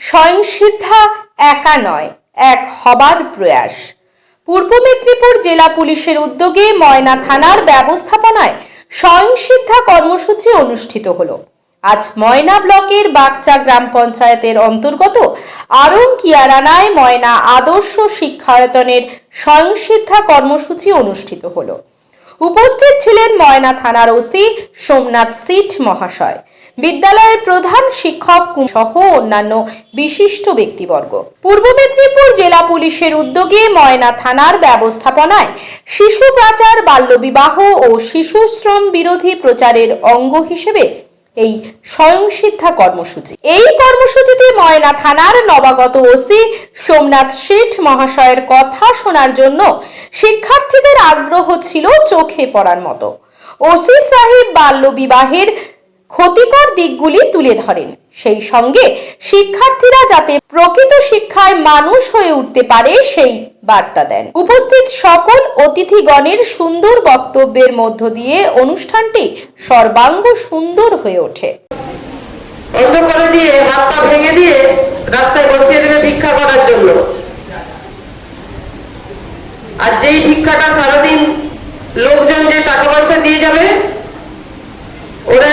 স্বয়ংসিদ্ধা একা নয়, এক হবার প্রয়াস। পূর্ব মেদিনীপুর জেলা পুলিশের উদ্যোগে ময়না থানার ব্যবস্থাপনায় স্বয়ংসিদ্ধা কর্মসূচি অনুষ্ঠিত হলো। আজ ময়না ব্লকের বাগচা গ্রাম পঞ্চায়েতের অন্তর্গত আরং কিয়ারানায় ময়না আদর্শ শিক্ষায়তনের স্বয়ংসিদ্ধা কর্মসূচি অনুষ্ঠিত হলো। উপস্থিত ছিলেন ময়না থানার ওসি সোমনাথ সিট মহাশয়। বিদ্যালয়ের প্রধান শিক্ষক সহ অন্যান্য বিশিষ্ট ব্যক্তিবর্গ। পূর্ব মেদিনীপুর জেলা পুলিশের উদ্যোগে ময়না থানার ব্যবস্থাপনায় শিশু পাচার, বাল্যবিবাহ ও শিশু শ্রম বিরোধী প্রচারের অঙ্গ হিসেবে এই স্বয়ংসিদ্ধা কর্মসূচি। এই কর্মসূচিতে ময়না থানার নবাগত ওসি সোমনাথ শেঠ মহাশয়ের কথা শোনার জন্য শিক্ষার্থীদের আগ্রহ ছিল চোখে পড়ার মতো। ওসি সাহেব বাল্যবিবাহের ক্ষতিকর দিকগুলি তুলে ধরেন। সেই সঙ্গে শিক্ষার্থীরা যাতে প্রকৃত শিক্ষায় মানুষ হয়ে উঠতে পারে সেই বার্তা দেন। উপস্থিত সকল অতিথিগণের সুন্দর বক্তব্যের মধ্য দিয়ে অনুষ্ঠানটি সর্বাঙ্গ সুন্দর হয়ে ওঠে। দিয়ে হাত ভেঙে দিয়ে রাস্তায় বসিয়ে দেবে ভিক্ষা করার জন্য। আর যেই ভিক্ষাটা সারাদিন লোকজন যে টাকা পয়সা দিয়ে যাবে, ওরা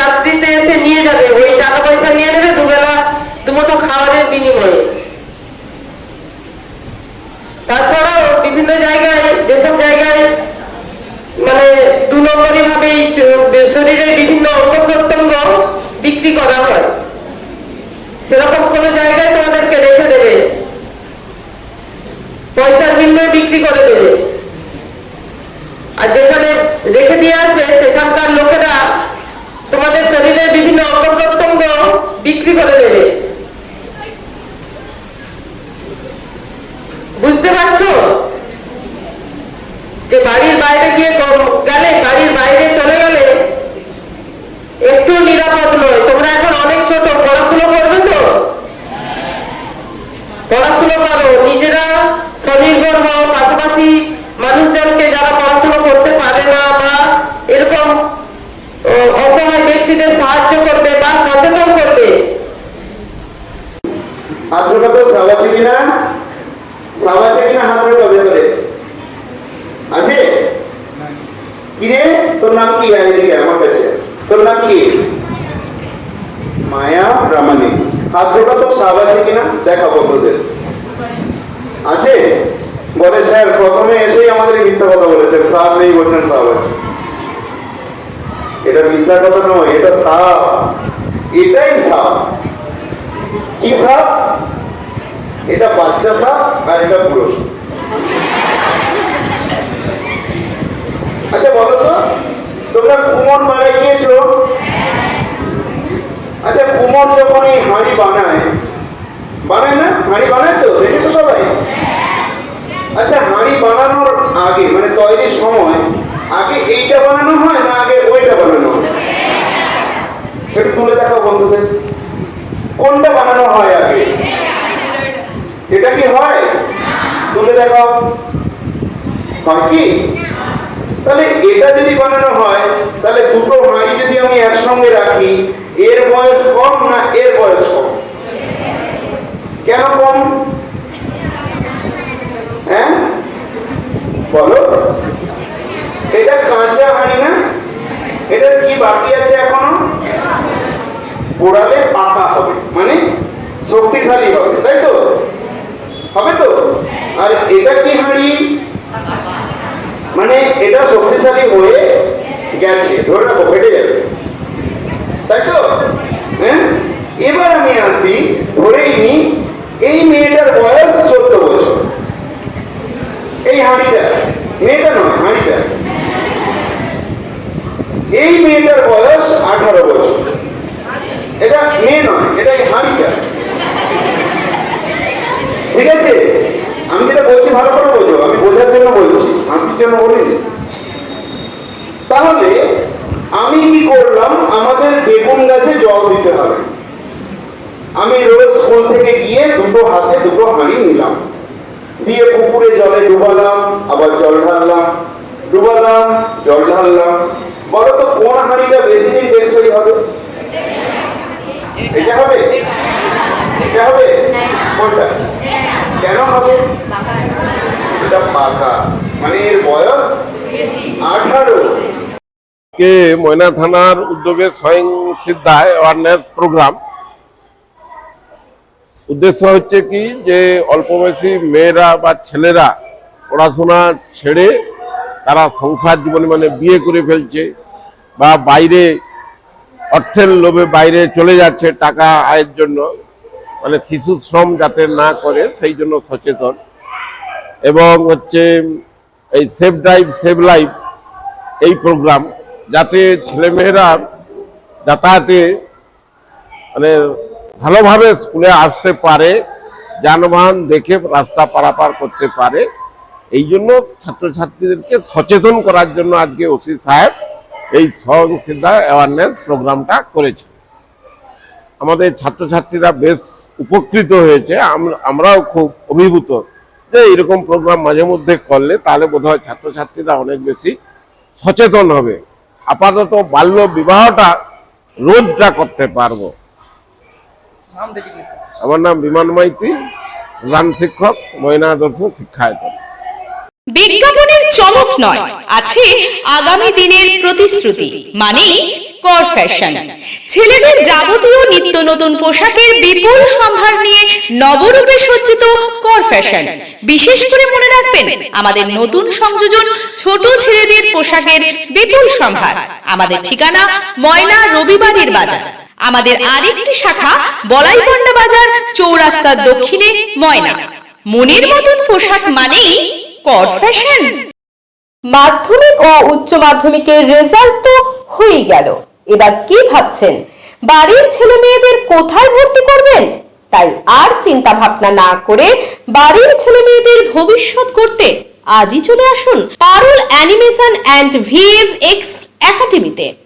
রাত্রিতে এসে নিয়ে যাবে ওই টাকা পয়সা নিয়ে নেবে দুবেলা দুমুঠো খাবারের বিনিময়ে। তাছাড়াও বিভিন্ন জায়গায়, যেসব জায়গায় মানে দু নম্বরই ভাবে শরীরের বিভিন্ন অঙ্গ প্রত্যঙ্গ বিক্রি করা হয়। সেরকম কোনো জায়গায় তোমাদেরকে রেখে দেবে পয়সার বিনিময়ে বিক্রি করে দেবে আর যেখানে রেখে দিয়ে আসবে সেখানকার লোকেরা তোমাদের শরীরের বিভিন্ন অঙ্গ প্রত্যঙ্গ বিক্রি করে দেবে বুঝতে পারছ? যে বাড়ির বাইরে গিয়ে গেলে, বাড়ির বাইরে চলে গেলে একটু নিরাপদ নয়। তোমরা এখন অনেক ছোট, পড়াশুনো করবে তো? পড়াশুনো করো। নিজেরা স্বনির্ভর হও। পাশাপাশি মানুষজনকে যারা পড়াশুনো করতে পারে না বা এরকম অসহায় ব্যক্তিদের সাহায্য করবে বা সচেতন করবে। আপনার কত সাব আছে কিনা সাব আছে কিনা হাত ধরে কবে করে আছে কিরে তোর নাম কি আয় এদিকে আমার কাছে তোর নাম কি? মায়া, প্রামাণিক। হাত ধোটা তো সাব আছে কিনা? দেখা বন্ধুদের আছে? বলে, স্যার, প্রথমে এসেই আমাদের মিথ্যা কথা বলেছেন। সাপ নেই, বলছেন সাপ আছে। এটা মিথ্যা কথা নয়, এটা সাপ। এটাই সাপ। কি সাপ? এটা বাচ্চা সাপ আর এটা পুরো আচ্ছা বলো তো। তোমরা কুমোর মেলায় গিয়েছো? আচ্ছা কুমোর যখন এই হাঁড়ি বানায় বানায় না? হাঁড়ি বানায় তো? দেখেছ সবাই? আচ্ছা হাঁড়ি বানানোর আগে মানে তৈরির সময়, আগে এইটা বানানো হয় না আগে ওইটা বানানো হয়? তুলে দেখো বন্ধুদের। কোনটা বানানো হয় আগে? এটা কি হয়? তুলে দেখাও। হয় কি? তাহলে এটা যদি বানানো হয়, তাহলে দুটো হাঁড়ি যদি আমি একসঙ্গে রাখি, এর বয়স কম না এর বয়স কম? কেন কম? হ্যাঁ? বলো। এটা কাঁচা হাঁড়ি না? এটার কি বাকি আছে এখনও? পোড়ালে পাকা হবে মানে শক্তিশালী হবে, তাই তো? হবে তো? আর এটা কি হাঁড়ি? মানে এটা শক্তিশালী হয়ে গেছে। ধরে রাখো, ফেটে যাবে। তাই তো? হ্যাঁ? এবার আমি আসি ধরেই নি, এই মেয়েটার বয়স চোদ্দ বছর। এই হাঁড়িটা, মেয়েটা নয়, হাঁড়িটা। এই মেয়েটার বয়স আঠারো বছর। এটা মেয়ে নয়, এটা এই হাঁড়িটা। ঠিক আছে? আমি যেটা বলছি ভালো করে বোঝো আমি বোঝার জন্য বলছি হাসির জন্য বলিনি তাহলে আমি কি করলাম আমাদের বেগুন গাছে জল দিতে হবে আমি রোজ স্কুল থেকে গিয়ে দুটো হাতে দুটো হাঁড়ি নিলাম। দিয়ে পুকুরে জলে ডুবালাম, আবার জল ঢাললাম। ডুবালাম, জল ঢাললাম। বলো তো কোন হাঁড়িটা বেশি দিন টেকসই হবে? এটা হবে? এটা হবে? কোনটা? কেন হবে? এটা পাকা। মানে এর বয়স আঠারো। কে ময়না থানার উদ্যোগে স্বয়ং সিদ্ধায় অ্যাওয়ারনেস প্রোগ্রাম উদ্দেশ্য হচ্ছে কি যে অল্প বয়সী মেয়েরা বা ছেলেরা পড়াশোনা ছেড়ে তারা সংসার জীবনে মানে বিয়ে করে ফেলছে বা বাইরে অর্থের লোভে বাইরে চলে যাচ্ছে টাকা আয়ের জন্য মানে শিশু শ্রম যাতে না করে সেই জন্য সচেতন। এবং হচ্ছে এই সেফ ড্রাইভ সেভ লাইফ এই প্রোগ্রাম যাতে ছেলেমেয়েরা যাতায়াতে মানে ভালোভাবে স্কুলে আসতে পারে, যানবাহন দেখে রাস্তা পারাপার করতে পারে। এই জন্য ছাত্রছাত্রীদেরকে সচেতন করার জন্য আজকে ওসি সাহেব এই স্বয়ংসিদ্ধা অ্যাওয়ারনেস প্রোগ্রামটা করেছে আমাদের ছাত্রছাত্রীরা বেশ উপকৃত হয়েছে। আম- আমরাও খুব অভিভূত যে এরকম প্রোগ্রাম মাঝে মধ্যে করলে তাহলে বোধহয় ছাত্রছাত্রীরা অনেক বেশি সচেতন হবে। আপাতত বাল্য বিবাহটা রোধটা করতে পারব। আমার নাম বিমান মাইতি প্রধান শিক্ষক ময়না আদর্শ শিক্ষায়তন। বিজ্ঞাপনের চমক নয় আছে আগামী দিনের প্রতিশ্রুতি মানে কর ফ্যাশন ছেলেদের যাবতীয় নিত্য নতুন পোশাকের বিপুল সম্ভার নিয়ে নবরূপে সজ্জিত কর ফ্যাশন বিশেষ করে মনে রাখবেন আমাদের নতুন সংযোজন ছোট ছেলেদের পোশাকের বিপুল সম্ভার। আমাদের ঠিকানা ময়না রবিবারের বাজার। আমাদের আরেকটি শাখা, বলাইপন্ডা বাজার চৌরাস্তার দক্ষিণে ময়না। মনের মতন পোশাক মানেই কর ফ্যাশন। মাধ্যমিক ও উচ্চ মাধ্যমিকের রেজাল্ট তো হয়ে গেল। এবার কি ভাবছেন? বাড়ির ছেলে মেয়েদের কোথায় ভর্তি করবেন? তাই আর চিন্তা ভাবনা না করে বাড়ির ছেলে মেয়েদের ভবিষ্যৎ করতে আজই চলে আসুন Parul animation and VFX একাডেমিতে।